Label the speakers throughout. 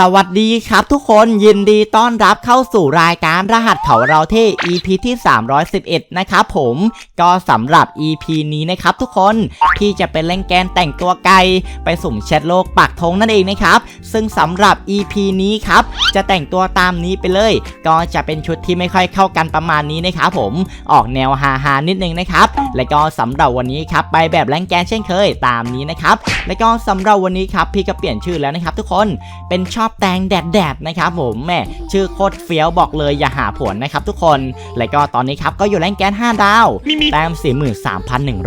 Speaker 1: สวัสดีครับทุกคนยินดีต้อนรับเข้าสู่รายการรหัสเขาเราเท่ EP ที่ 311 นะครับผมก็สำหรับ EP นี้นะครับทุกคนพี่จะเป็นเล่นแกนแต่งตัวไกลไปสุ่มแชทโลกปักธงนั่นเองนะครับ ซึ่งสำหรับ EP นี้ครับ จะแต่งตัวตามนี้ไปเลย ก็จะเป็นชุดที่ไม่ค่อยเข้ากันประมาณนี้นะครับผมออกแนวฮาฮานิดนึงนะครับและก็สำหรับวันนี้ครับไปแบบแรงแกนเช่นเคยตามนี้นะครับและก็สำหรับวันนี้ครับพี่ก็เปลี่ยนชื่อแล้วนะครับทุกคนเป็นชอบแตงแดดแดดๆนะครับผมแม่ชื่อโคตรเฟี้ยวบอกเลยอย่าหาผลนะครับทุกคนและก็ตอนนี้ครับก็อยู่แรงแกน5ดาวแต้ม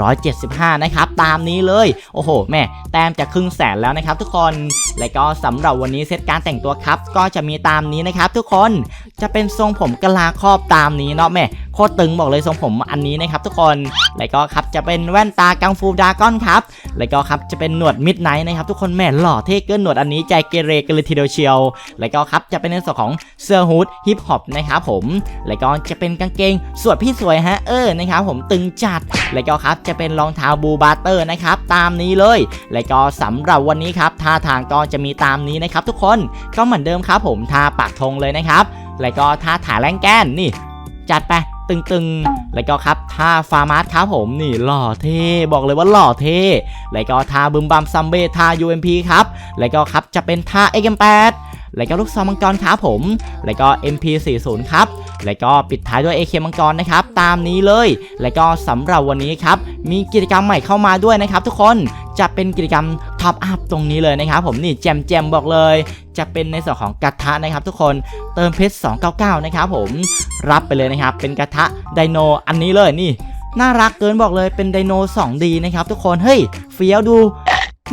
Speaker 1: 43,175 นะครับตามนี้เลย โอ้โห แม่แต้มจะครึ่งแสนแล้วนะครับทุกคนและก็สำหรับวันนี้เซตการแต่งตัวครับ ก็จะมีตามนี้นะครับทุกคน จะเป็นทรงผมกะลาครอบตามนี้เนาะแม่โคตรตึงบอกเลยทรงผมอันนี้นะครับทุกคน และก็ครับจะเป็นแว่นตากังฟูดาก้อนครับ แล้วก็ครับจะเป็นหนวดมิดไนท์นะครับทุกคนแม่หล่อเท่เกินหนวดอันนี้ใจเกเรกันเลยทีเดียวเชียว แล้วก็ครับจะเป็นในส่วนของเสื้อฮูดฮิปฮอปนะครับผม แล้วก็จะเป็นกางเกงสวดพี่สวยฮะเออนะครับผมตึงจัด แล้วก็ครับจะเป็นรองเท้าบูบาเตอร์นะครับตามนี้เลย แล้วก็สำหรับวันนี้ครับท่าทางก็จะมีตามนี้นะครับทุกคนก็เหมือนเดิมครับผมทาปักธงเลยนะครับ แล้วก็ท่าถ่ายแรงแกนนี่ จัดไปตึงๆ แล้วก็ครับท่าฟาร์มาสครับผมนี่หล่อเท่บอกเลยว่าหล่อเท่แล้วก็ท่าบึมบัมซัมเบท่า UMP ครับ แล้วก็ครับจะเป็นท่า XM8 แล้วก็ลูกซองมังกรครับผม แล้วก็ MP40 ครับ แล้วก็ปิดท้ายด้วย AK มังกรนะครับตามนี้เลย แล้วก็สำหรับวันนี้ครับมีกิจกรรมใหม่เข้ามาด้วยนะครับ ทุกคนจะเป็นกิจกรรมท็อปอัพตรงนี้เลยนะครับผมนี่แจมแจมบอกเลย จะเป็นในส่วนของกระทะนะครับ ทุกคนเติมเพชร299 นะครับผมรับไปเลยนะครับ เป็นกระทะไดโนอันนี้เลยนี่ น่ารักเกินบอกเลยเป็นไดโน 2D นะครับ ทุกคนเฮ้ยเฟี้ยวดู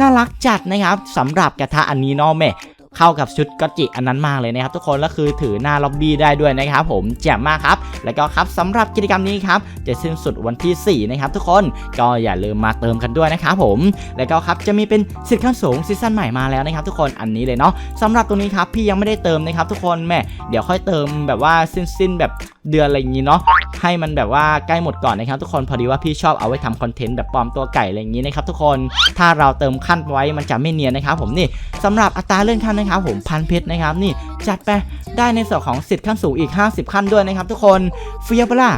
Speaker 1: น่ารักจัดนะครับสำหรับกระทะอันนี้เนาะแม่ เข้ากับชุดกอตจิอันนั้นมากเลยนะครับทุกคนแล้วคือถือหน้าล็อบบี้ได้ด้วยนะครับผมแจ่มมากครับ แล้วก็ครับสำหรับกิจกรรมนี้ครับจะสิ้นสุดวันที่ 4 นะครับทุกคนก็อย่าลืมมาเติมกันด้วยนะครับผมแล้วก็ครับจะมีเป็นสิทธิ์ขั้นสูงซีซั่นใหม่มาแล้วนะครับทุกคนอันนี้เลยเนาะสำหรับตรงนี้ครับพี่ยังไม่ได้เติมนะครับทุกคนแม่เดี๋ยวค่อยเติมแบบว่าสิ้นสิ้นๆแบบเดือนอะไรอย่างนี้เนาะให้มันแบบว่าใกล้หมดก่อนนะครับทุกคนพอดีว่าพี่ชอบเอาไว้ทำคอนเทนต์แบบปลอมตัวไก่อะไรอย่างนี้นะครับทุกคนถ้าเราเติมขั้นไว้มันจะไม่เนียนนะครับผมนี่สำหรับอัตราเลื่อนขั้นนะครับผมพันเพชรนะครับนี่จัดไปได้ในส่วนของสิทธิ์ขั้นสูงอีก 50 ขั้นด้วยนะครับทุกคนเฟียบล่ะ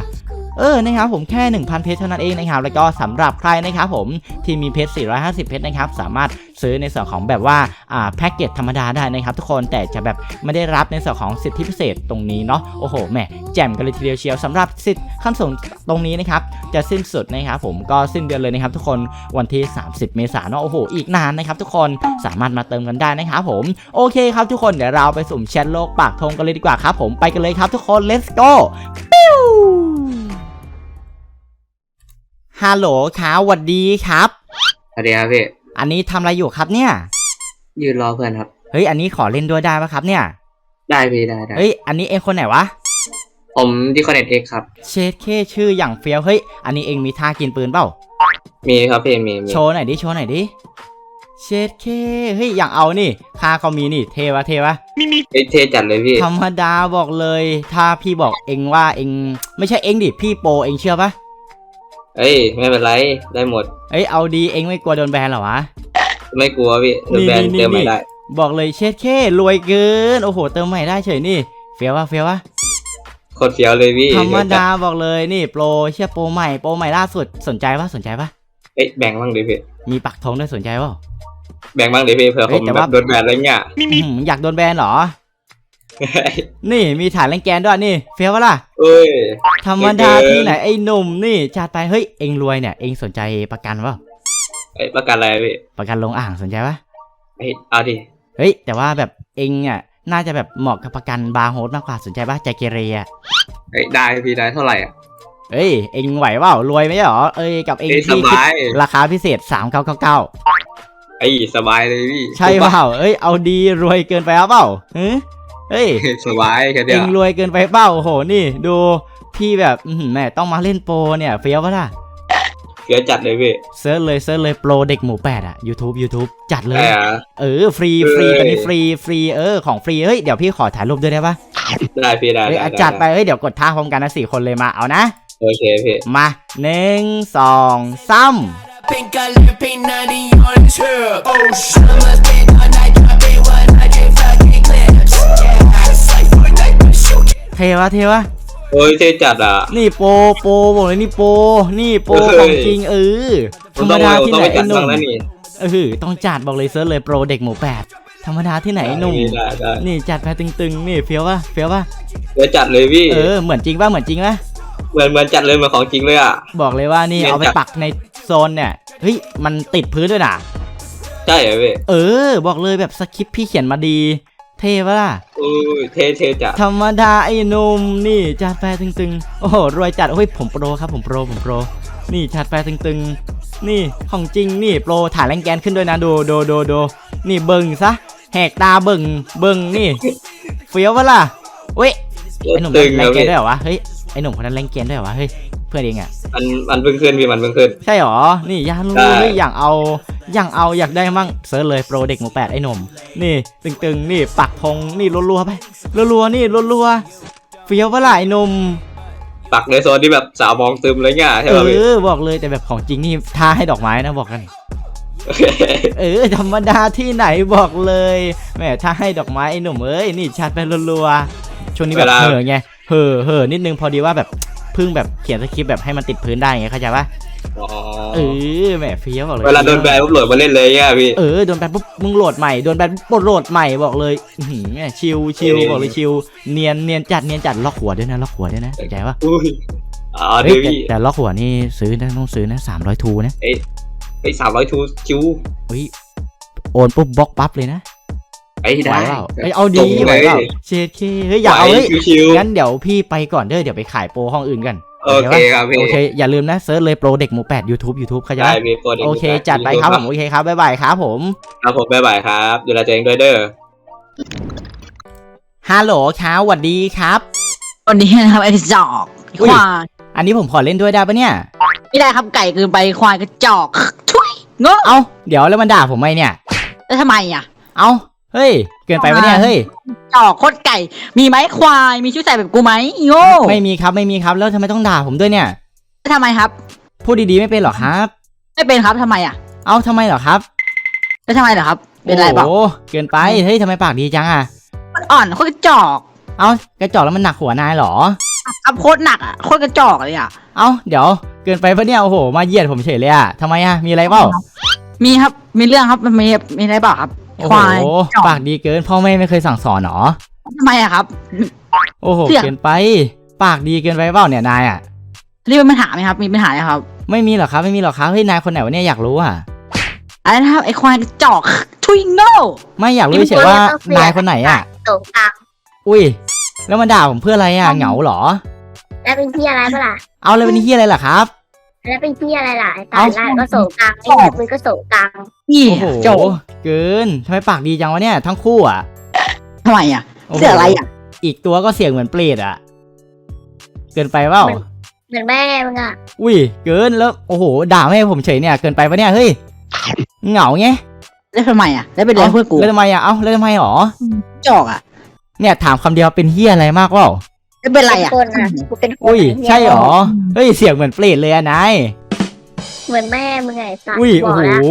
Speaker 1: เออนะครับผมแค่ 1,000 เพชรเท่านั้นเองนะครับแล้วก็สำหรับใครนะครับผมที่มีเพชร 450 เพชรนะครับสามารถซื้อในส่วนของแบบว่าอ่าแพ็กเกจธรรมดาได้นะครับทุกคนแต่จะแบบไม่ได้รับในส่วนของสิทธิพิเศษตรงนี้เนาะโอ้โหแหมแจ่มกันเลยทีเดียวเชียวสำหรับสิทธิ์ขั้นสูงตรงนี้นะครับจะสิ้นสุดนะครับผมก็สิ้นเดือนเลยนะครับทุกคนวันที่ 30 เมษายนเนาะโอ้โหอีกนานนะครับทุกคนสามารถมาเติมกันได้นะครับผมโอเคครับทุกคนเดี๋ยวเราไปสุ่มแชทโลกปากธงกันเลยดีกว่าครับผมไปกันเลยครับทุกคน let's go ปิ้ว ฮัลโหลครับสวัสดีครับ
Speaker 2: สวัสดีครับพี่
Speaker 1: อันนี้ทำอะไรอยู่ครับเนี่ย
Speaker 2: ยืนรอเพื่อนครับ
Speaker 1: เฮ้ย อันนี้ขอเล่นด้วยได้ปะครับเนี่ย
Speaker 2: ได้พี่ได้ได้
Speaker 1: เฮ้ย อันนี้เองคนไหนวะ
Speaker 2: ผมดีคอนเนตเอ็กครับ
Speaker 1: เชดเคชื่ออย่างเฟี้ยว เฮ้ย อันนี้เองมีท่ากินปืนเปล่า
Speaker 2: มีครับพี่มีมี
Speaker 1: โชว์หน่อยดิ โชว์หน่อยดิ เชดเค เฮ้ย อย่างเอานี่ค่าเขามีนี่ เทวะเทวะ
Speaker 2: เอ้ยเทจัดเลยพี่
Speaker 1: ธรรมดาบอกเลย ถ้าพี่บอกเองว่าเอง ไม่ใช่เองดิ พี่โปรเองเชื่อปะ
Speaker 2: เอ้ยไม่เป็นไรได้หมด
Speaker 1: เอ้ยเอาดีเองไม่กลัวโดนแบนเหรอวะ
Speaker 2: ไม่กลัวพี่โดนแบน
Speaker 1: นี่นี่
Speaker 2: เติมไม่
Speaker 1: นี่
Speaker 2: ได้
Speaker 1: บอกเลยเชดเครวยเกิน โอ้โห เติมใหม่ได้เฉยนี่ เฟี้ยววะเฟี้ยววะ
Speaker 2: โคตรเฟี้ยวเลยพี่
Speaker 1: ธรรมดาบอกเลยนี่โปรเชื่อโปรใหม่โปรใหม่ล่าสุดสนใจปะสนใจปะ
Speaker 2: เอ้ยแบ่งบ้างดิพี่
Speaker 1: มีปักธงด้วยสนใจเปล่า
Speaker 2: แบ่งบ้างดิพี่เผื่อ
Speaker 1: เฮ้
Speaker 2: ผ
Speaker 1: ย
Speaker 2: ม
Speaker 1: แต่
Speaker 2: แบ
Speaker 1: ว่า
Speaker 2: บโดนแบนอะไรเงี้ย
Speaker 1: อื้อหืออยากโดนแบนเหรอ นี่มีฐานแรงแกนด้วยนี่เฟี้ยวปะล่ะ
Speaker 2: เอ้ย
Speaker 1: ธรรมดา
Speaker 2: ไม่เกิน
Speaker 1: ที่ไหนไอ้หนุ่มนี่จัดไปเฮ้ยเองรวยเนี่ยเองสนใจประกันเปล่า
Speaker 2: เอ้ยประกันอะไรพี่
Speaker 1: ประกันลงอ่างสนใจปะ
Speaker 2: เอ้ยเอาดิ
Speaker 1: เฮ้ยแต่ว่าแบบเองอะน่าจะแบบเหมาะกับประกันบาร์โฮสมากกว่าสนใจปะใจเกเรอะ
Speaker 2: เอ้ยได้พี่ได้เท่าไหร่อะ
Speaker 1: เอ้ยเองไหวเปล่ารวยไหมเหรอเอ้ยกับเอง
Speaker 2: เอ้ยส
Speaker 1: ที่คิด
Speaker 2: บาย
Speaker 1: ราคาพิเศษ3999
Speaker 2: ไอ้ยสบายเลยพี่
Speaker 1: ใช่เปล่าเอ้ยเอาดีรวยเกินไปหรือเปล่าเฮ้ย เฮ้ย
Speaker 2: สบายแค่
Speaker 1: เอ
Speaker 2: เดียว
Speaker 1: งรวยเกินไปเปล่าโอ้โหนี่ ดูพี่แบบอื้อหือแม่ต้องมาเล่นโปรเนี่ยเฟี้ยวปะล่ะ
Speaker 2: เฟี้ยวจัดเลยพี่
Speaker 1: เซิร์ชเลยเซิร์ชเลยโปรเด็กหมูแปดอะ YouTube YouTube จัดเลย
Speaker 2: ได้อะ
Speaker 1: เออฟรีฟรี
Speaker 2: เอ้ย
Speaker 1: ตอนนี้ฟรีฟรีเออของฟรีเฮ้ยเดี๋ยวพี่ขอถ่ายรูปด้วยได้ปะ
Speaker 2: ได้พี่ได้
Speaker 1: เฮ้ย
Speaker 2: ได้
Speaker 1: อะ
Speaker 2: ได้
Speaker 1: จัดไปเฮ้ยเดี๋ยวกดท่าพร้อมกันนะสี่คนเลยมาเอานะ
Speaker 2: โอเคพี่
Speaker 1: มาหนึ่งสองสาม
Speaker 3: Pink I live pink 90 on the trip. Oh shit. I must be all night dropping
Speaker 1: เทวะเทวะ
Speaker 2: โอ้ยเท่จัดอะ
Speaker 1: นี่โปโปบอกเลยนี่โป นี่โป
Speaker 2: เฮ้ย
Speaker 1: ของจริงเออธรรมดาที่
Speaker 2: ต้อง
Speaker 1: ไหน
Speaker 2: ไปจั
Speaker 1: ไอ้
Speaker 2: ด
Speaker 1: หนุ่
Speaker 2: บ้าง
Speaker 1: ม
Speaker 2: แล้วนี่
Speaker 1: เออต้องจัดบอกเลยเซิร์ชเลยโปรเด็กหมูแปดธรรมดาที่ไหนไอ้หนุ่ม
Speaker 2: ได้ได้
Speaker 1: นี่จัดไปตึงๆนี่เฟี้ยวป่ะเฟี้ยวป่ะ
Speaker 2: เดี๋ยวจัดเลยพี่
Speaker 1: เออเหมือนจริงป่ะเหมือนจริงป่ะ
Speaker 2: เหมือนเหมือนจัดเลยเหมือนของจริงเลยอะ
Speaker 1: บอกเลยว่านี่
Speaker 2: เนียน
Speaker 1: เอาไป
Speaker 2: จัด
Speaker 1: ปักในโซนเนี่ยเฮ้ยมันติดพื้นด้วยนะ
Speaker 2: ใช่เหรอพี่
Speaker 1: เออ บอกเลยแบบสคริปต์พี่เขียนมาดี เท่ปะล่ะ
Speaker 2: โอ้ยเท่เท่จัด
Speaker 1: ธรรมดาไอ้หนุ่มนี่จัดแฟร์ตึงๆ โอ้โหรวยจัดเฮ้ยผมโปรครับผมโปรผมโปร นี่จัดแฟร์ตึงๆ นี่ของจริงนี่โปรถ่ายแรงแกนขึ้นด้วยนะดูดูดูดูนี่เบิ่งซะแหกตาเบิ่งเบิ่งนี่เฟี้ยวปะล่ะเว้ยไอ้หนุ่ม
Speaker 2: ตึง
Speaker 1: แร
Speaker 2: นะ
Speaker 1: งแกน
Speaker 2: พี่
Speaker 1: ด้วยเหรอวะเฮ้ยไอ้หนุ่มคนนั้นแรงแกนด้วยเหรอวะเฮ้ย เพื่อนเองอะ
Speaker 2: มันมันเพิ่งขึ้นพี่มันเพิ่งขึ้น
Speaker 1: ใช่หรอ นี่อยากรู้
Speaker 2: ใช่
Speaker 1: เฮ้ยอยากเอาอยากเอาอยากได้มั่งเซิร์ชเลยโปรเด็กหมูแปดไอ้หนุ่ม นี่ตึงๆ นี่ปักธงนี่รัวๆไปรัวๆนี่รัวๆเฟี้ยวปะล่ะไอ้หนุ่ม
Speaker 2: ปักในโซนที่แบบสาวมองซึมเลยเงี้ยใช่
Speaker 1: เอ
Speaker 2: ป่ะพี่
Speaker 1: อบอกเลยแต่แบบของจริงนี่ท่าให้ดอกไม้นะบอกกันเออธรรมดาที่ไหนบอกเลยแหมถ้าให้ดอกไม้ไอ้หนุ่มเอ้ยนี่ชัดไปรัวๆช่วงนี้แบบเห่อไงเห่อเห่อนิดนึงพอดีว่าแบบ เพิ่งแบบเขียนสคริปต์แบบให้มันติดพื้นได้ไงเข้าใจปะ
Speaker 2: อ๋อ
Speaker 1: เออแหมเฟี้ยวบอกเลย
Speaker 2: เวลาโดนแบนปุ๊บโหลดมาเล่นเลยเงี้ยพี่
Speaker 1: เออโดนแบนปุ๊บมึงโหลดใหม่โดนแบนปุ๊บโหลดใหม่บอกเลยอื้อหือแหม่ชิลชิล
Speaker 2: เออ
Speaker 1: บอกเลยชิลเนียนเนียนจัดเนียนจัดล็อกหัวด้วยนะล็อกหัวด้วยนะเข้าใจปะ
Speaker 2: อุ้ยอ๋อ
Speaker 1: เฮ้
Speaker 2: เดี๋
Speaker 1: ย
Speaker 2: ยว
Speaker 1: แต่
Speaker 2: พี่
Speaker 1: แต่ล็อกหัวนี่ซื้อนะต้องซื้อนะสามร้อยทูนะ
Speaker 2: ไอ้สามร้อยทูคิว
Speaker 1: เฮ้ยโอนปุ๊บบล็อกปั๊บเลยนะ
Speaker 2: ไอ้
Speaker 1: ไหว
Speaker 2: ได้
Speaker 1: เปล่าเอ้ยเอาดี
Speaker 2: ส่ง
Speaker 1: ไหว
Speaker 2: เลย
Speaker 1: เปล่าเชดเคเฮ้ยอย่าเอา
Speaker 2: ไหว
Speaker 1: เฮ้ย
Speaker 2: ชิว
Speaker 1: งั้นเดี๋ยวพี่ไปก่อนเด้อเดี๋ยวไปขายโปรห้องอื่นกัน
Speaker 2: ๆโอเคครับพี่
Speaker 1: โอเค อย่าลืมนะเซิร์ชเลยโปรเด็กหมูแปด YouTube YouTube เข้าใจ
Speaker 2: ได้
Speaker 1: ปะ
Speaker 2: มีโปรด็ก
Speaker 1: โอเค จัดไปครับผมโอเคครับบ๊ายบายครับผม
Speaker 2: ครับผมบ๊ายบายครับ ดูแลตัวเองด้วยเด้อ
Speaker 1: ฮัลโหลครับสวัสดีครับ
Speaker 3: วันนี้นะครับไอ้จอกไอ้
Speaker 1: อุ้ย
Speaker 3: ควาย
Speaker 1: อันนี้ผมขอเล่นด้วยได้ปะเนี่ย
Speaker 3: ไม่ได้ครับไก่เกินไปควายกระจอกทุยโง่
Speaker 1: เอ้า เดี๋ยวแล้วมันด่าผมไหมเนี่ย
Speaker 3: แล้วทำไมอะ
Speaker 1: เอ้า เฮ้ย เกินไปปะเนี่ย เฮ้ย
Speaker 3: จอกโคตรไก่ มีไหมควาย มีชุดใส่แบบกูไหมอีโง่
Speaker 1: ไม่มีครับ ไม่มีครับ แล้วทำไมต้องด่าผมด้วยเนี่ย
Speaker 3: แล้วทำไมครับ
Speaker 1: พูดดีๆไม่เป็นหรอครับ
Speaker 3: ไม่เป็นครับทำไมอะ
Speaker 1: เอ้าทำไมเหรอครับ
Speaker 3: แล้วทำไมเหรอครับ เป็นไรเปล่า
Speaker 1: โอ้โหเกินไป เฮ้ยทำไมปากดีจังอะ
Speaker 3: มันอ่อนโคตรกระจอก
Speaker 1: เอ้ากระจอกแล้วมันหนักหัวนายเหรอ
Speaker 3: ครับโคตรหนักอะ โคตรกระจอกเลยอะ
Speaker 1: เอ้าเดี๋ยว เกินไปปะเนี่ย โอ้โห มาเหยียดผมเฉยเลยอะทำไมอะมีอะไรเปล่า
Speaker 3: มีครับ มีเรื่องครับ มันมี มีอะไรเปล่าครับ
Speaker 1: โอ้
Speaker 3: ควาย
Speaker 1: โห
Speaker 3: จอก
Speaker 1: ปากดีเกินพ่อแม่ไม่เคยสั่งสอนหรอ
Speaker 3: ทำไมอะครับ
Speaker 1: โอ้โห
Speaker 3: เสี่ยง
Speaker 1: เกินไป ปากดีเกินไปเปล่าเนี่ยนายอะ
Speaker 3: นี่เป็นปัญหาไหมครับ มีปัญหาไหมครับ
Speaker 1: ไม่มีหรอกครับไม่มีหรอกครับเฮ้ยนายคนไหนวะเนี่ยอยากรู้อะ
Speaker 3: อะไรนะครับไอ้ควายกระจอกทุยโง่
Speaker 1: ไม่อยากรู้เฉยๆว่า นายคนไหนอะ
Speaker 4: โตกลาง
Speaker 1: อุ้ย แล้วมาด่าผมเพื่ออะไรอะเหงาเหรอ
Speaker 4: แล้วเป็นพี่อะไรเปะล่า
Speaker 1: เอาเลยวันนี้เฮียอะไรล่ะครับ
Speaker 4: แล้วเป็นพี่อะไรล่ะไอ้ตา
Speaker 1: เอ้า
Speaker 4: ยล่าก็โสกลางไอ้แบบมึงก็โสกลาง
Speaker 3: นี่
Speaker 1: โอ้โห
Speaker 3: จอก
Speaker 1: เกินทำไมปากดีจังวะเนี่ยทั้งคู่อะ
Speaker 3: ทำไมอะ
Speaker 1: โโห
Speaker 3: เสื้ออะไรอะ
Speaker 1: อีกตัวก็เสียงเหมือนเปรตอะเกินไปเปล่า
Speaker 4: เหมือนแม่มึงอะ
Speaker 1: อุ้ยเกินแล้วโอ้โหด่าแม่ผมเฉยเนี่ยเกินไปปะเนี่ยเฮ้ยเหงาไง
Speaker 3: แล้วทำไมอะ แล้วเป็นไรเพื่อนกู
Speaker 1: แล้วทำไมอะเอ้าแล้วทำไมหรอ
Speaker 3: จอกอะ
Speaker 1: เนี่ยถามคำเดียวเป็นเฮียอะไรมากเปล่า
Speaker 3: แล้วเป็นไร
Speaker 4: เป็น
Speaker 3: อะ
Speaker 4: คนอะกูเป็นคน
Speaker 1: อุ้ยะ
Speaker 4: เหี้
Speaker 1: ใช่หรอ เฮ้ย เสียงเหมือนเปรตเลยอะนาย
Speaker 4: เหมือนแม่มึงไงสัตว์
Speaker 1: อุ้ย
Speaker 4: บ
Speaker 1: โอ้
Speaker 4: อก
Speaker 1: โห
Speaker 4: แล้ว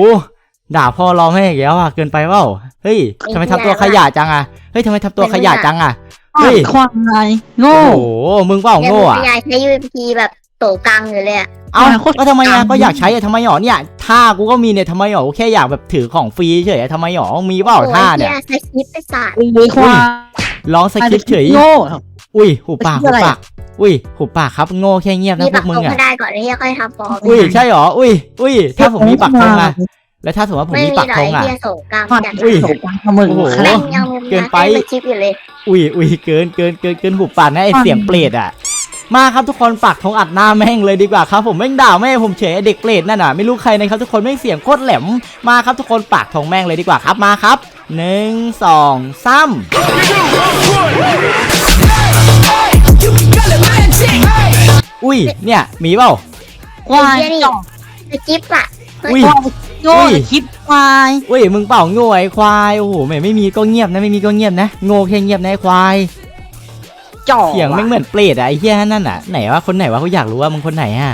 Speaker 1: ด่าพ่อร้องให้อีกแล้วอะเกินไปเปล่า เฮ้ย
Speaker 4: ไอ้
Speaker 1: ทำไม
Speaker 4: เหี้
Speaker 1: ทำ
Speaker 4: ย
Speaker 1: ตัวขยะจังอะเฮ้ยทำไมทำตัว
Speaker 4: เป็น
Speaker 1: ขยะ
Speaker 4: มึงอะ
Speaker 1: จังอะ
Speaker 3: อ่
Speaker 1: เฮ้ย
Speaker 3: อนควายโง่
Speaker 1: โอ้โห มึงเปล่า
Speaker 4: เนี่ย
Speaker 1: โง่
Speaker 4: มึง
Speaker 1: อะ
Speaker 4: พยายใช้ยูพีแบบโตกลางอยู่เลยอะ
Speaker 1: เอ้า
Speaker 3: โคตร
Speaker 1: ก็ทำไมอะ
Speaker 3: กลาง
Speaker 1: ก็อยากใช้อะทำไมหรอเนี่ยท่ากูก็มีเนี่ยทำไมหรอกูแค่อยากแบบถือของฟรีเฉยๆทำไมหรอมีเปล่า
Speaker 4: โอ้ย
Speaker 1: ท่าเนี่ย
Speaker 4: เหี้ยใช้คลิปไปสัตว์
Speaker 3: อุ้ยควาย
Speaker 1: ร้องสคริปต์เฉย
Speaker 3: โง่
Speaker 1: อุ้ยหูปาก
Speaker 3: คื
Speaker 1: หู
Speaker 3: ออะไร
Speaker 1: ปากอุ้ยหูปากครับโง่แค่เงียบ
Speaker 4: มี
Speaker 1: นะพ
Speaker 4: ปั
Speaker 1: ว
Speaker 4: ก
Speaker 1: กมึ
Speaker 4: ธ
Speaker 1: ง
Speaker 4: ง
Speaker 1: อะ
Speaker 4: ก็ได้ก่อนแล้วค่อยทำฟอร์ม
Speaker 1: อุ้ยใช่หรออุ้ยอุ้ยถ้าผมมีปักธงอะแล้วถ้าสมมติว่าผม
Speaker 4: ไม่
Speaker 1: มี
Speaker 4: มี
Speaker 1: ปัก
Speaker 4: หรอก
Speaker 1: ธง
Speaker 4: ไอ้
Speaker 1: อะ
Speaker 4: เหี้ยโสกลาง
Speaker 3: ความ
Speaker 4: จัด
Speaker 1: อุ้ย
Speaker 3: โสกลางของมึง
Speaker 1: โอ้โห
Speaker 4: แม่งยัง
Speaker 1: เกินไป
Speaker 4: ให้มาคลิปอยู่เลย
Speaker 1: อุ้ยอุ้ยเกินเกินเกินเกินหูปากนะไอ
Speaker 3: ความ
Speaker 1: เสียงเปรตอะมาครับทุกคนปักธงอัดหน้าแม่งเลยดีกว่าครับผมแม่งด่าแม่ผมเฉยไอ้เด็กเปรตนั่นน่ะไม่รู้ใครนะครับทุกคนแม่งเสียงโคตรแหลมมาครับทุกคนปักธงแม่งเลยดีกว่าครับมาครับหนึ่งสองสาม อุ้ย เนี่ยมีเปล่า
Speaker 3: ควาย
Speaker 4: ไอ้เหี้ยนี่
Speaker 3: จอก
Speaker 4: ไอ้จิ๊บอะ
Speaker 1: อุ้ย
Speaker 3: โง่
Speaker 1: อุ้ย
Speaker 3: คิดควาย
Speaker 1: อุ้ย มึงเปล่าโง่ไอ้ควาย โอ้โหแม่ไม่มีก็เงียบนะ ไม่มีก็เงียบนะ โง่แค่เงียบนะไอ้ควาย
Speaker 3: จอก
Speaker 1: เสียงไม่งเหมือนเปรตอะไอ้เหี้ยนั่นน่ะไหนวะ คนไหนวะเขาอยากรู้ว่ามึงคนไหนอะ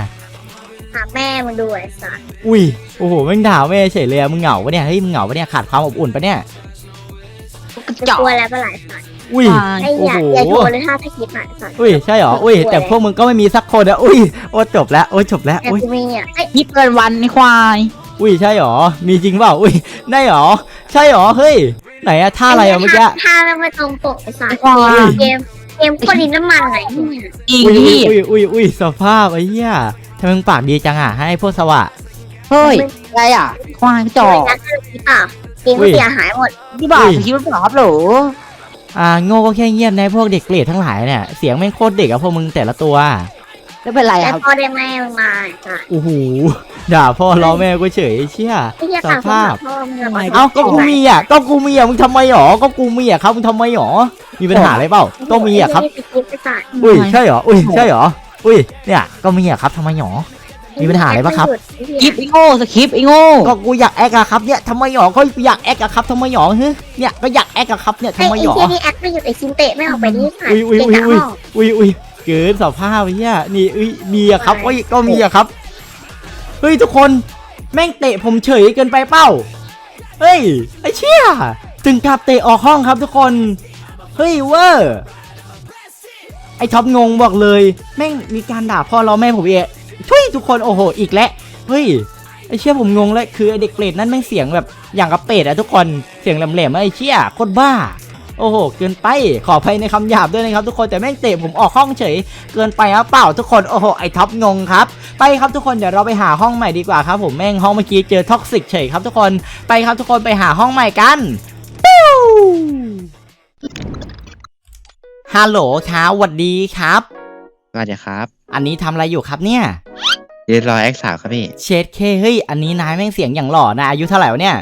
Speaker 4: หาแม่มึงดูไอ้สัตว์
Speaker 1: อุ้ย โอ้โหแม่งด่าแม่เฉยเลยอะมึงเหงาปะเนี่ย เฮ้ย มึงเหงาปะเนี่ย ขาดความอบอุ่นปะเนี่ย
Speaker 3: กระ
Speaker 4: มึง
Speaker 3: จอก
Speaker 4: กลัวอะไรเปะล่าไอ้สัตว์
Speaker 1: อุ้ย
Speaker 3: ควาย
Speaker 4: ไอ้เนี่ย
Speaker 1: โอ้โห
Speaker 4: อย่าโชว์เลยถ้าสกิปอะสัตว์
Speaker 1: อุ้ยใช่เหรอ อุ้ย แต่พวกมึงก็ไม่มีสักคนอะอุ้ย โอ้จบแล้ว โอ้ยจบแล้ว
Speaker 4: แต่
Speaker 1: อุ้ย
Speaker 4: กูมีอะไอ้
Speaker 3: ยิบเกินวันไอ้ควาย
Speaker 1: อุ้ยใช่เหรอ มีจริงเปล่า อุ้ย ได้เหรอ ใช่เหรอ เฮ้ย ไหนอะท่าอะไรอะเมื่อกี้
Speaker 4: ถ้าไม่ตรงปกไอ้สัตว์
Speaker 3: ว้าว
Speaker 4: เกมเกมคนดินน้ำมันไหนเนี่ย
Speaker 3: จริง
Speaker 1: อุ้ย
Speaker 3: พี่
Speaker 1: อุ้ยอุ้ยอุ้ยสภาพไอ้เหี้ยทำไมมึงปากดีจังอะให้พวกสวะ
Speaker 3: เฮ้ยอะไรอะควายกระจอ
Speaker 4: ไม่
Speaker 3: ก
Speaker 4: นักเลยหรือเปล่าเกม
Speaker 1: อุ้
Speaker 4: ก็
Speaker 1: ย
Speaker 4: เสียหายหมด
Speaker 3: พี่บ่าว
Speaker 1: อุ้ย
Speaker 3: สคริปต์หรือเปล่าครับโหล
Speaker 1: อ่าโง่ก็แค่เงียบในะพวกเด็กเกรดทั้งหลายเนี่ยเสียงแม่งโคตรเด็กอะพวกมึงแต่ละตัว
Speaker 3: ไม่เป็นไร
Speaker 4: แต่
Speaker 3: ครับ
Speaker 4: พอได้แม่มึงมาไอ้สัตว์
Speaker 1: โอ้โหด่าพ่อล้อแม่กูเฉยไอ้เชี่ย
Speaker 4: ไอ้เหี้ย
Speaker 1: ส
Speaker 4: ต่างคน
Speaker 1: ภาพ
Speaker 4: ต่างพ่อมึงอะ
Speaker 1: เอ้าก็กูมีอะก็กูมีอะมึงทำไมหรอก็กูมีอะครับมึงทำไมหรอมีปัญหาอะไรเปล่าก็มีอะครับ
Speaker 4: ไอ้เหี้ยนี่สกิปไอ้สัตว์
Speaker 1: อุ้ยใช่เหรอ อุ้ยใช่เหรอ อุ้ยเนี่ยก็มีอะครับทำไมหรอ มีปัญหาอะไรปะครับ
Speaker 3: สคริปต์ไอ้โง่สคริปต์ไอ้โง่
Speaker 1: ก็กูอยากแอคอะครับเนี่ยทำไมหรอก็อยากแอคอะครับทำไมหรอฮึเนี่ยก็อยากแอคอะครับเนี่ย
Speaker 4: ไอ้
Speaker 1: ทำไม
Speaker 4: ไอ้
Speaker 1: หรอ
Speaker 4: เหี้ยนี่แอคไม่หยุดไอ้ชินเตะไม่ออกไปนี่สัตว์
Speaker 1: อุ้ยอุ้ย
Speaker 4: เกะ
Speaker 1: อุ้ย
Speaker 4: กะห้อง
Speaker 1: อุ้ยอุ้ยเกินสภาพไอ้เหี้ยนี่อุ้ยมีอะครับก็ก็มีอะครับเฮ้ยทุกคนแม่งเตะผมเฉยเกินไปเป้าเฮ้ยไอ้เชี่ยถึงกับเตะออกห้องครับทุกคนเฮ้ยเวอร์ไอ้ท็อปงงบอกเลย แม่งมีการด่าพ่อเราแม่ผมเอง ทุยทุกคนโอ้โห อีกแล้วเฮ้ยไอเชี่ยผมงงเลยคือไอเด็กเปรตนั่นแม่งเสียงแบบอย่างกับเป็ดอะทุกคนเสียงแหลมๆอะไอเชี่ยโคตรบ้า โอ้โห เกินไปขออภัยในคำหยาบด้วยนะครับทุกคนแต่แม่งเตะผมออกห้องเฉย เกินไปหรือเปล่าทุกคนโอ้โหไอท็อปงงครับไปครับทุกคนเดี๋ยวเราไปหาห้องใหม่ดีกว่าครับผมแม่งห้องเมื่อกี้เจอท็อกซิกเฉยครับทุกคนไปครับทุกคนไปหาห้องใหม่กันฮัลโหลครับสวัสดีครับ
Speaker 5: สวัสดีครับ
Speaker 1: อันนี้ทำอะไรอยู่ครับเนี่ย
Speaker 5: ยืนรอแอคสาวครับพี่
Speaker 1: เชดเคเฮ้ย อันนี้นายแม่งเสียงอย่างหล่อนายอายุเท่าไหร่วะเนี่ย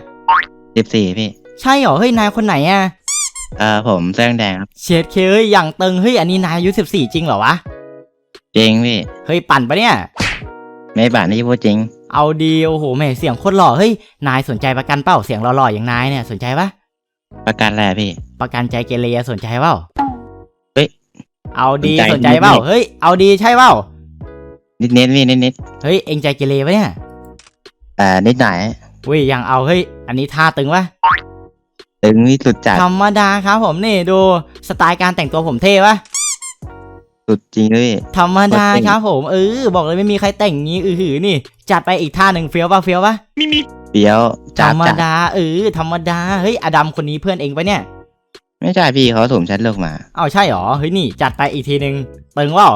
Speaker 5: สิบสี่พี่
Speaker 1: ใช่เหรอเฮ้ยนายคนไหนอะ
Speaker 5: เอ่อผมเสื้อแดงครับ
Speaker 1: เชดเคเฮ้ยอย่างตึงเฮ้ยอันนี้นายอายุ14 จริงเหรอวะ
Speaker 5: จริงพี่
Speaker 1: เฮ้ยปั่นปะเนี่ย
Speaker 5: ไม่บาทนี่พูดจริง
Speaker 1: เอาดีโอ้โหแหม่เสียงโคตรหล่อเฮ้ยนายสนใจประกันเปล่าเสียงหล่อๆอย่างนายเนี่ยสนใจปะ
Speaker 5: ประกันแหละพี่
Speaker 1: ประกันใจเกเรสนใจเปล่า
Speaker 5: เฮ้ย
Speaker 1: เอาดี
Speaker 5: สนใจ
Speaker 1: สนใจเปล่า
Speaker 5: นิดๆ
Speaker 1: เฮ้ยเอาดีใช่เปล่า
Speaker 5: นิดนิดๆพี่นิดนิด
Speaker 1: เฮ้ยเอ็งใจเกเรปะเนี่ย
Speaker 5: ๆเอ่อนิดหน่อย
Speaker 1: อุ้ยยังเอาเฮ้ยอันนี้ท่าตึงปะ
Speaker 5: ตึงนี่สุดจัด
Speaker 1: ธรรมดาครับผมนี่ดูสไตล์การแต่งตัวผมเท่ปะ
Speaker 5: สุดจริงด้วยพี่
Speaker 1: ธรรมดา
Speaker 5: โคตรเท่
Speaker 1: ครับผมเออบอกเลยไม่มีใครแต่งงี้อือหือนี่ จัดไปอีกท่าหนึ่งเฟี้ยวปะเฟี้ยวปะ
Speaker 5: เปียว
Speaker 1: ธ
Speaker 5: จั
Speaker 1: ร
Speaker 5: ด
Speaker 1: รม
Speaker 5: จัด
Speaker 1: ดาเออธรรมดาเฮ้ยอดัมคนนี้เพื่อนเองปะเนี่ย
Speaker 5: ไม่ใช่พี่เขาสุ่มแชทเลือกมา
Speaker 1: เอาใช่หรอเฮ้ยนี่จัดไปอีกทีหนึ่งตึงเปล่า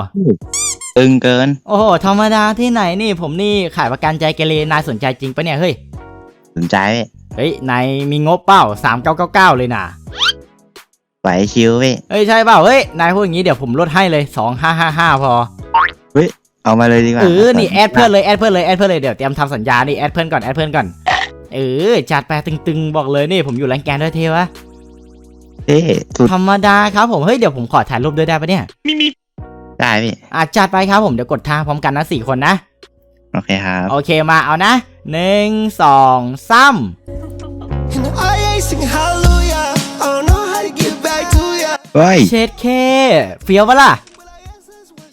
Speaker 5: ตึงเกิน
Speaker 1: โอ้โหธรรมดาที่ไหนนี่ผมนี่ขายประกันใจเกเรนายสนใจจริงปะเนี่ยเฮ้ย
Speaker 5: สนใจพี่
Speaker 1: เฮ้ยนายมีงบเปล่าสามเก้าเก้าเก้าเลยนะ
Speaker 5: ไหวชิวพี่
Speaker 1: เฮ้ยใช่เปล่าเฮ้ยนายพูดอย่างนี้เดี๋ยวผมลดให้เลยสองห้าห้าห้าพอ
Speaker 5: เอามาเลยดีกว่า
Speaker 1: เออนี่แอดเพื่อนเลยแอดเพื่อนเลยแอดเพื่อนเลยเดี๋ยวเตรียมทำสัญญานี่แอดเพื่อนก่อนแอดเพื่อนก่อนเออจัดไปตึงๆบอกเลยนี่ผมอยู่แรงแกนด้วยเทวะ
Speaker 5: เท่สุด
Speaker 1: ธรรมดาครับผม เฮ้ย เดี๋ยวผมขอถ่ายรูปด้วยได้ปะเนี่ย
Speaker 5: ได้พี่
Speaker 1: อะจัดไปครับผม เดี๋ยวกดท่าพร้อมกันนะสี่คนนะ
Speaker 5: โอเคครับ
Speaker 1: โอเคมาเอานะหนึ่งสองสาม
Speaker 6: And I ain't sing hallelujah. I don't know how to get back to ya.
Speaker 5: เฮ้ย
Speaker 1: เชดเคเฟี้ยวปะล่ะ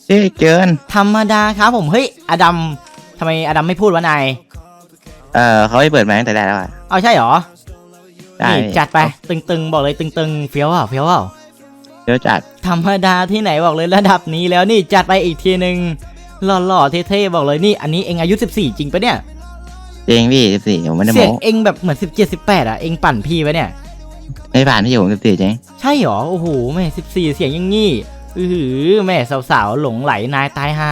Speaker 5: เท่เกิน
Speaker 1: ธรรมดาครับผม เฮ้ย อดัมทำไมอดัมไม่พูดวะนาย
Speaker 5: เอ่อเขาให้เปิดมาตั้งแต่แรกแล้วอะ
Speaker 1: เอาใช่เหรอ
Speaker 5: ได้
Speaker 1: นี่
Speaker 5: พี่
Speaker 1: จัดไปตึงๆบอกเลยตึงๆเฟี้ยวเปล่าเฟี้ยวเปล่า
Speaker 5: เดี๋ยวจัด
Speaker 1: ธรรมดาที่ไหนบอกเลยระดับนี้แล้วนี่จัดไปอีกทีหนึ่งหล่อๆเท่ๆบอกเลยนี่อันนี้เองอายุ 14 จริงปะเนี่ย
Speaker 5: จริงพี่สิบสี่ผมไม่ได้
Speaker 1: เสีย
Speaker 5: โม้
Speaker 1: งเองแบบเหมือน17 18อะเองปั่นพี่ปะเนี่ย
Speaker 5: ไม่ผ่านพี่ผมสิบสี่จริง
Speaker 1: ใช่เหรอโอ้โหแม่14เสียงอยังงี้อือหือแม่สาวๆหลงไหลนายตายห่า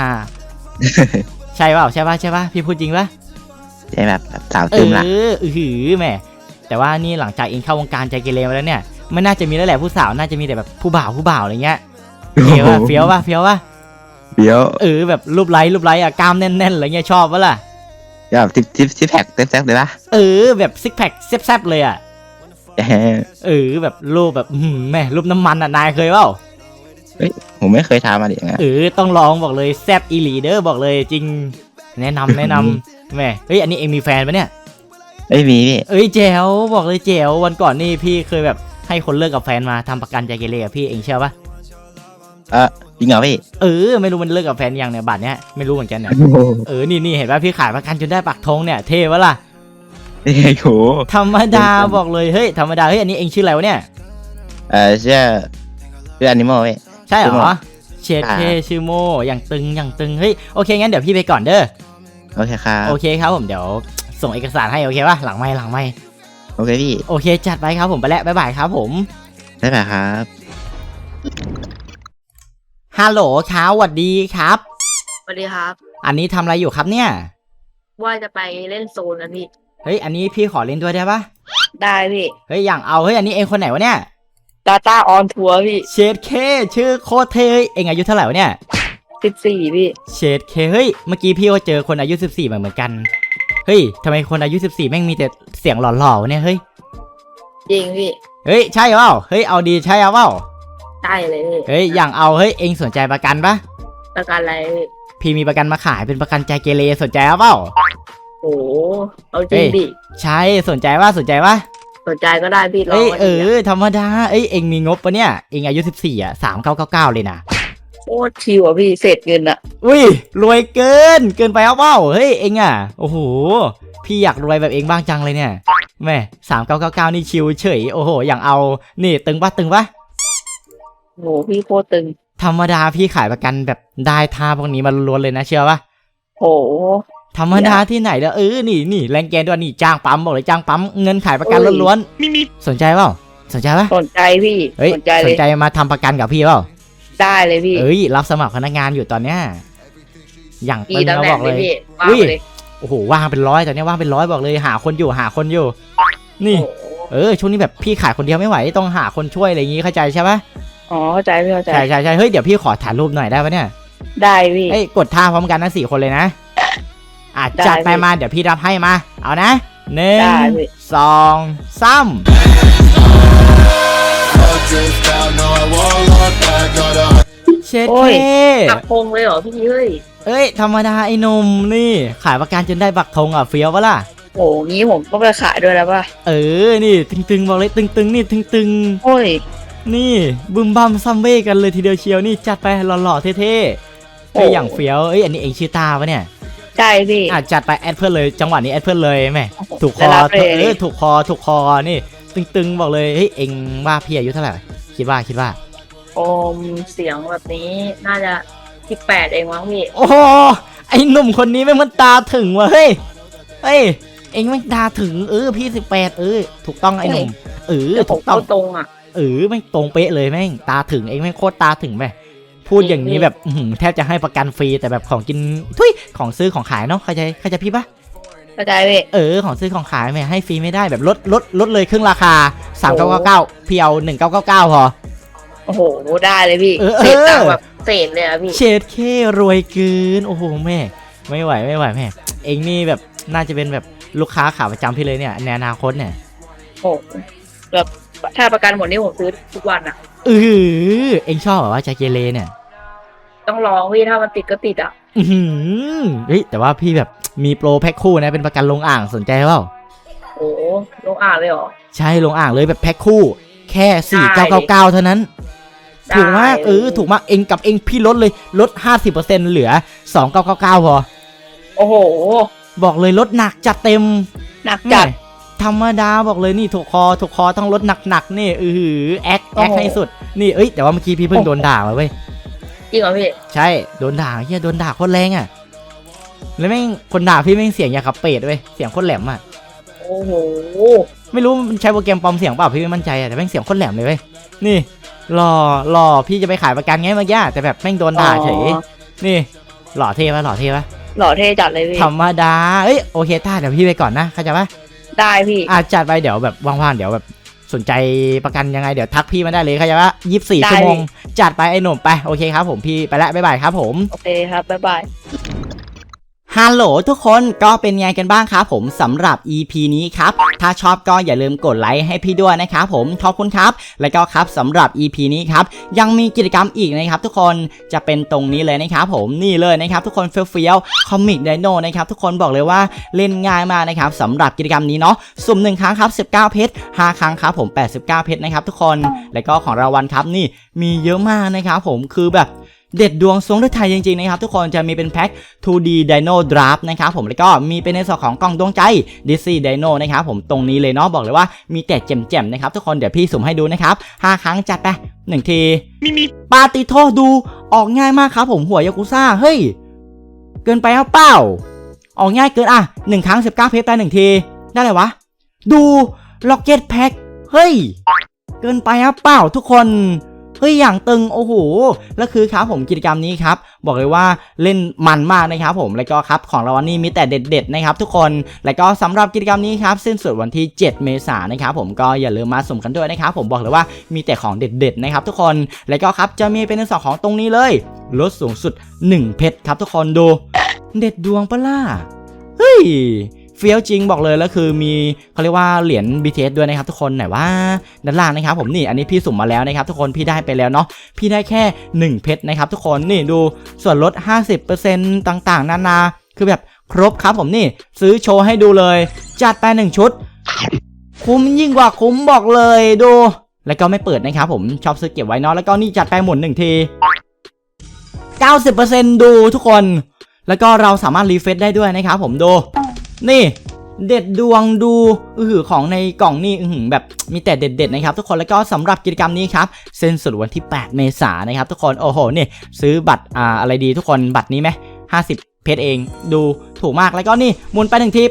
Speaker 1: ใช่เปล่าใช่ปะใช่ปะพี่พูดจริงปะ
Speaker 5: ใช่แบบแบบสาว
Speaker 1: เอ
Speaker 5: ตึมละ
Speaker 1: ออือหือแหม่ แต่ว่านี่หลังจากเองเข้าวงการใจเกเรมาแล้วเนี่ยไม่น่าจะมีแล้วแหละผู้สาวน่าจะมีแต่แบบผู้บ่าวผู้บ่าวอะไรเงี้ยเฟี้ยวป่ะเฟี้ยวป่ะเฟี้ยวป่ะ
Speaker 5: เดี๋ยว
Speaker 1: เออแบบรูปไล้รูปไล้อะกล้ามแน่นๆอะไรเงี้ยชอบปะล่ะ
Speaker 5: แบบทิปทิปทิปแพคเต็มแซ่บเลยปะ
Speaker 1: เออแบบซิกแพคแซ่บๆเลยอะ
Speaker 5: เอ้ย
Speaker 1: เออแบบรูปแบบอื้อหือแม่รูปน้ำมันอะนายเคยเปล่า
Speaker 5: ผมไม่เคยทำมาดิอย่างเงี้ย
Speaker 1: เออต้องลองบอกเลยแซ่บอีหลีเด้อบอกเลยจริง แนะนำแนะนำแม่เฮ้ยอันนี้เองมีแฟนปะเนี่ย
Speaker 5: ไม่มีพี่
Speaker 1: เอ้ยแจ๋วบอกเลยแจ๋ววันก่อนนี่พี่เคยแบบให้คนเลิกกับแฟนมาทำประกันใจเกเรกับพี่เองเชื่อปะ
Speaker 5: เออจริงเหรอพี่
Speaker 1: เออไม่รู้มันเลิกกับแฟนยังเนี่ยบัตรเนี้ยไม่รู้เหมือนกันเนี่ยเออนี่นี่เห็นป่ะพี่ขายประกันจนได้ปักธงเนี่ยเท่ปะล่ะ
Speaker 5: เฮ้ยโห
Speaker 1: ธรรมดาบอกเลยเฮ้ยธรรมดาเฮ้ยอันนี้เองชื่ออะไรวะเนี่ย
Speaker 5: เออเชื่อชื่ออนิมอลพี่
Speaker 1: ใช่เหร
Speaker 5: ชื่อโม
Speaker 1: อเชดเค
Speaker 5: อ่า
Speaker 1: ชื่อโมอย่างตึงอย่างตึงเฮ้ยโอเคงั้นเดี๋ยวพี่ไปก่อนเด้อ
Speaker 5: โอเคครับ
Speaker 1: โอเคครับผมเดี๋ยว ส่งเอกสารให้โอเคป่ะหลังไม่หลังไม่
Speaker 5: โอเคพี่
Speaker 1: โอเค จัดไปครับผมไปแล้วบ๊ายบายครับผม
Speaker 5: ได้ไหมครับ
Speaker 1: ฮัลโหลครับสวัสดีครับ
Speaker 7: สวัสดีครับ
Speaker 1: อันนี้ทำอะไรอยู่ครับเนี่ย
Speaker 7: ว่าจะไปเล่นโซนนะพี่
Speaker 1: เฮ้ย อันนี้พี่ขอเล่นด้วยได้ปะ
Speaker 7: ได้พี่
Speaker 1: เฮ้ย อย่างเอา เฮ้ย อันนี้เองคนไหนวะเนี่ย
Speaker 7: ดาต้าออนทัวร์พี่
Speaker 1: เชดเค ชื่อโคตรเท่เฮ้ยเองอายุเท่าไหร่วะเนี่ย
Speaker 7: สิบสี่พี่
Speaker 1: เชดเค เฮ้ย เมื่อกี้พี่ก็เจอคนอายุ 14เหมือนเหมือนกัน เฮ้ยทำไมคนอายุ 14 แม่งมีแต่เสียงหล่อๆวะเนี่ยเฮ้ย
Speaker 7: จริงพี่
Speaker 1: เฮ้ยใช่เปล่า เฮ้ยเอาดีใช่เอาเปล่า
Speaker 7: ได้เลยพี่
Speaker 1: เฮ้ยอย่างเอาเฮ้ยเองสนใจประกันปะ
Speaker 7: ประกันอะไรพี่
Speaker 1: พี่มีประกันมาขายเป็นประกันใจเกเรสนใจเอาเปล่า
Speaker 7: โอ้โหเอาจริง
Speaker 1: เฮ้ย
Speaker 7: ดิ
Speaker 1: ใช่สนใจว่าสนใจว่า
Speaker 7: สนใจก็ได้พี่ลอง
Speaker 1: เอ้ย
Speaker 7: มา
Speaker 1: เอ
Speaker 7: ดิ
Speaker 1: อธรรมดาเอ้ยเองมีงบปะเนี่ยเองอายุ 14อะ3999 เลยนะ
Speaker 7: โคตรชิวอะพี่เศษเงินอะ
Speaker 1: อุ้ยรวยเกินเกินไปเอาเปล่าเฮ้ยเองอะโอ้โหพี่อยากรวยแบบเองบ้างจังเลยเนี่ยแม่3999นี่ชิวเฉยโอ้โหอย่างเอานี่ตึงปะตึงปะ
Speaker 7: โอ้โหพี่โคตรตึง
Speaker 1: ธรรมดาพี่ขายประกันแบบได้ท่าพวกนี้มาล้วนๆเลยนะเชื่อปะ
Speaker 7: โอ้โห
Speaker 1: ธรรมดาที่ไหนแล้วเออนี่นี่แรงแกนด้วยนี่จ้างปั๊มบอกเลยจ้างปั๊มเงินขายประกัน
Speaker 7: เอ้ย
Speaker 1: ล้วนๆสนใจเปล่าสนใจปะ
Speaker 7: สนใจพี่
Speaker 1: เฮ้ย
Speaker 7: สนใจ
Speaker 1: ส
Speaker 7: เล
Speaker 1: น
Speaker 7: ย
Speaker 1: ใจมาทำประกันกับพี่เปล่า
Speaker 7: ได้เลยพี่
Speaker 1: เอ้ยรับสมัครพนักงานอยู่ตอนเนี้ยอย่าง
Speaker 7: มี
Speaker 1: ตึง
Speaker 7: ตำ
Speaker 1: เขา
Speaker 7: แหน่
Speaker 1: บ
Speaker 7: ง
Speaker 1: อก
Speaker 7: เล
Speaker 1: เลยย
Speaker 7: พี่ว่าง
Speaker 1: อุ้ย
Speaker 7: เลย
Speaker 1: โอ้โหว่างเป็นร้อยตอนเนี้ยว่างเป็นร้อยบอกเลยหาคนอยู่หาคนอยู่ นี่
Speaker 7: โอ้โห
Speaker 1: เออช่วงนี้แบบพี่ขายคนเดียวไม่ไหวต้องหาคนช่วยอะไรอย่างงี้เข้าใจใช่ปะ
Speaker 7: อ๋อเข้าใจพี่เข้าใจ
Speaker 1: ใช่ใช่ใช่เฮ้ยเดี๋ยวพี่ขอถ่ายรูปหน่อยได้ปะเนี่ย
Speaker 7: ได้พี่
Speaker 1: เฮ้ยกดท่าพร้อมกันนะสี่คนเลยนะอะ
Speaker 7: ได้
Speaker 1: จัดไป
Speaker 7: พี่
Speaker 1: มาเดี๋ยวพี่รับให้มา เอานะหนึ่ง
Speaker 7: ได้พี่
Speaker 1: สองสาม เช็ด
Speaker 7: โอ้
Speaker 1: เค
Speaker 7: ยตักพงเลยเหรอพี่เฮ้ย
Speaker 1: เอ้ย ธรรมดาไอ้หนุ่มนี่ ขายประกันจนได้บักธงอะเฟี้ยวปะล่ะ
Speaker 7: โอ้โหงี้ผมก็ไปขายด้วยแล้วป่ะ
Speaker 1: เออ นี่ ตึงๆ บอกเลยตึงๆ นี่ตึง
Speaker 7: โอ้ย
Speaker 1: ๆ นี่บึมบัมซัมเบ้กันเลยทีเดียวเชียวนี่จัดไปหล่อๆเท่ๆ
Speaker 7: โอ้
Speaker 1: เฮ้ยอย่างเฟี้ยวเอ้ยอันนี้เองชื่อตาปะเนี่ย
Speaker 7: ใช่พี่
Speaker 1: อะจัดไปแอดเพื่อนเลยจังหวะนี้แอดเพื่อนเลยแม่ถูกคอ
Speaker 7: ได้รับเลย
Speaker 1: เออถูกคอถูกคอนี่ ตึงๆ บอกเลยเฮ้ยเองว่าพี่อายุเท่าไหร่คิดว่าคิดว่า
Speaker 7: โอมเสียงแบบนี้น่าจะสิบแปดเองมั้งพี่
Speaker 1: โอ้โหไอ้หนุ่มคนนี้แม่งมันตาถึงว่ะเฮ้ยเฮ้ยเองแม่งตาถึงเออพี่สิบแปดเออถูกต้องไอ้หนุ่มเออ
Speaker 7: แต่ผ
Speaker 1: ถู
Speaker 7: ม
Speaker 1: กต้อง
Speaker 7: ก็ตรงอะ
Speaker 1: เออแม่งตรงเป๊ะเลยแม่งตาถึงเองแม่งโคตรตาถึงแม่พูดอย่างนี้
Speaker 7: จริง
Speaker 1: แบบอื้อหือแทบจะให้ประกันฟรีแต่แบบของกินทุยของซื้อของขายเนาะเข้าใจเข้าใจพี่ปะ
Speaker 7: เข้าใจพี่
Speaker 1: เออของซื้อของขายแม่ให้ฟรีไม่ได้แบบลดลดลดเลยครึ่งราคา3 9 9 9พี่เอา1 9 9 9พอ
Speaker 7: โอ้โห ได้เลยพี่
Speaker 1: เออ
Speaker 7: เศษตัง
Speaker 1: เออ
Speaker 7: ค์แบบเศษเลยอะพี่
Speaker 1: เชดเครวยเกินโอ้โหแม่ ไม่ไหวไม่ไหวแม่เองนี่แบบน่าจะเป็นแบบลูกค้าขาประจำพี่เลยเนี่ยในอนาคตเนี่ย
Speaker 7: โอ้โหแบบถ้าประกันหมดนี่ผมซื้อทุกวันอะ
Speaker 1: เออเองชอบแบบว่าใจเกเรเนี่ย
Speaker 7: ต้องลองพี่ถ้ามันติดก็ติดอะ
Speaker 1: อือหือเฮ้ยแต่ว่าพี่แบบ มีโปรแพ็คคู่นะเป็นประกันลงอ่างสนใจเปล่า
Speaker 7: โอ้โหลงอ่านเลยเหรอ
Speaker 1: ใช่ลงอ่างเลยแบบแพ็คคู่ แค่
Speaker 7: ได้
Speaker 1: 4 9 9 9เท่านั้น
Speaker 7: ได้
Speaker 1: ถูกมากเออถูกมากเองกับเองพี่ลดเลยลด50%เหลือ2 9 9 9พอ
Speaker 7: โอ้โห
Speaker 1: บอกเลยลดหนักจัดเต็ม
Speaker 7: หนักจัด
Speaker 1: แม่ธรรมดาบอกเลยนี่ถูกคอถูกคอต้องลดหนักๆนี่เออแอคแอค
Speaker 7: โอ้โห
Speaker 1: ให้สุด นี่เอ้ยแต่ว่าเมื่อกี้พี่เพิ่งโดนด่ามาเว้ย
Speaker 7: จริงเหรอพี่
Speaker 1: ใช่โดนด่าเฮียโดนด่าโคตรแรงอะ แล้วแม่งคนด่าพี่แม่งเสียงอย่างกับเป็ดเว้ยเสียงโคตรแหลมอะ
Speaker 7: โอ้โห
Speaker 1: ไม่รู้มันใช้โปรแกรมปลอมเสียงเปล่าพี่ไม่มั่นใจอะแต่แม่งเสียงโคตรแหลมเลยเว้ยนี่หล่อหล่อพี่จะไปขายประกันไงเมื่อกี้แต่แบบแม่งโดนด่าเฉย
Speaker 7: อ๋อ
Speaker 1: นี่ หล่อเท่ปะหล่อเท่ปะ
Speaker 7: หล่อเท่จัดเลยพี่
Speaker 1: ธรรมดาเอ้ยโอเคต้าเดี๋ยวพี่ไปก่อนนะเข้าใจปะ
Speaker 7: ได้พี่
Speaker 1: อาจัดไปเดี๋ยวแบบว่างๆเดี๋ยวแบบสนใจประกันยังไงเดี๋ยวทักพี่มาได้เลยเข้าใจปะยี่สิบสี่
Speaker 7: ได้
Speaker 1: ชั่วโมงจัดไปไอ้หนุ่มไปโอเคครับผมพี่ไปละบ๊ายบายครับผม
Speaker 7: โอเคครับบ๊ายบาย
Speaker 1: ฮัลโหลทุกคนก็เป็นไงกันบ้างครับผมสำหรับ EP นี้ครับ ถ้าชอบก็อย่าลืมกดไลค์ให้พี่ด้วยนะครับผมขอบคุณครับ แล้วก็ครับสำหรับ EP นี้ครับยังมีกิจกรรมอีกนะครับ ทุกคนจะเป็นตรงนี้เลยนะครับผมนี่เลยนะครับทุกคนเฟี้ยวๆคอมิกไดโนนะครับทุกคนบอกเลยว่าเล่นง่ายมากนะครับสำหรับกิจกรรมนี้เนาะสุ่มหนึ่งครั้งครับ19 เพชร5ครั้งครับผม89 เพชรนะครับทุกคนแล้วก็ของรางวัลครับนี่มีเยอะมากนะครับผมคือแบบ เด็ดดวงสวงด้วยไทยจริงๆนะครับทุกคนจะมีเป็นแพ็ค 2D Dino Draft นะครับผมแล้วก็มีเป็นในส่วนของกล่องดวงใจ DC Dino นะครับผมตรงนี้เลยเนาะบอกเลยว่ามีแต่แจ่มๆนะครับทุกคนเดี๋ยวพี่สุ่มให้ดูนะครับ5ครั้งจัดไปหนึ่งทีปาติโทดูออกง่ายมากครับ ผมหัวยากุซ่าเฮ้ยเกินไปเอาเปล่าออกง่ายเกินอะหนึ่งครั้ง19เพชรได้หนึ่งทีได้เลยวะ ดูล็อกเก็ตแพ็คเฮ้ย เกินไปครับเปล่าทุกคน เฮ้ยอย่างตึงโอ้โหแล้วคือครับผมกิจกรรมนี้ครับบอกเลยว่าเล่นมันมากนะครับผมแล้วก็ครับของรางวัลนี้มีแต่เด็ดๆนะครับทุกคนแล้วก็สำหรับกิจกรรมนี้ครับสิ้นสุดวันที่ 7 เมษายนนะครับผมก็อย่าลืมมาสมกันด้วยนะครับผมบอกเลยว่ามีแต่ของเด็ดๆนะครับทุกคนแล้วก็ครับจะมีเป็นในส่วนของตรงนี้เลยลดสูงสุด 1 เพชรครับทุกคนดู เด็ดดวงปะล่ะเฮ้ย ฟี้ยวจริงบอกเลยแล้วคือมีเขาเรียกว่าเหรียญ BTS ด้วยนะครับทุกคนไหนว่าด้านล่างนะครับผมนี่อันนี้พี่สุ่มมาแล้วนะครับทุกคนพี่ได้ไปแล้วเนาะพี่ได้แค่ 1 เพชรนะครับทุกคนนี่ดูส่วนลด 50%ต่างๆ นานา คือแบบครบครับผมนี่ซื้อโชว์ให้ดูเลย จัดไปหนึ่งชุด คุ้มยิ่งกว่าคุ้มบอกเลยดูแล้วก็ไม่เปิดนะครับผมชอบซื้อเก็บไว้เนาะแล้วก็นี่จัดไปหมุนหนึ่งที90%ดูทุกคน แล้วก็เราสามารถรีเฟซได้ด้วยนะครับผมดู นี่เด็ดดวงดูอือของในกล่องนี่อือแบบมีแต่เด็ดๆนะครับ ทุกคนแล้วก็สำหรับกิจกรรมนี้ครับเซ็นสุดวันที่ 8 เมษายนนะครับ ทุกคนโอ้โหนี่ซื้อบัตรอ่าอะไรดีทุกคนบัตรนี้ไหม50เพชรเองดูถูกมากแล้วก็นี่หมุนไปหนึ่งที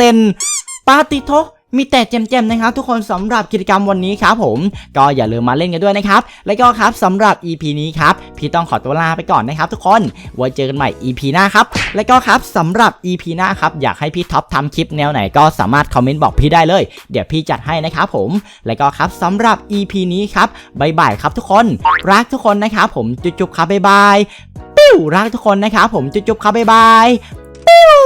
Speaker 1: 85%ปาติโท มีแต่เจมๆนะครับ ทุกคนสำหรับกิจกรรมวันนี้ครับผมก็อย่าลืมมาเล่นกันด้วยนะครับ แล้วก็ครับสำหรับ EP นี้ครับพี่ต้องขอตัวลาไปก่อนนะครับ ทุกคนไว้เจอกันใหม่ EP หน้าครับแล้วก็ครับสำหรับ EP หน้าครับอยากให้พี่ท็อปทำคลิปแนวไหนก็สามารถคอมเมนต์บอกพี่ได้เลย เดี๋ยวพี่จัดให้นะครับผม แล้วก็ครับสำหรับ EP นี้ครับบายบายครับทุกคน รักทุกคนนะครับผมจุ๊บๆครับบายบายปิ้วรักทุกคนนะครับผมจุ๊บๆครับบายบายปิ้ว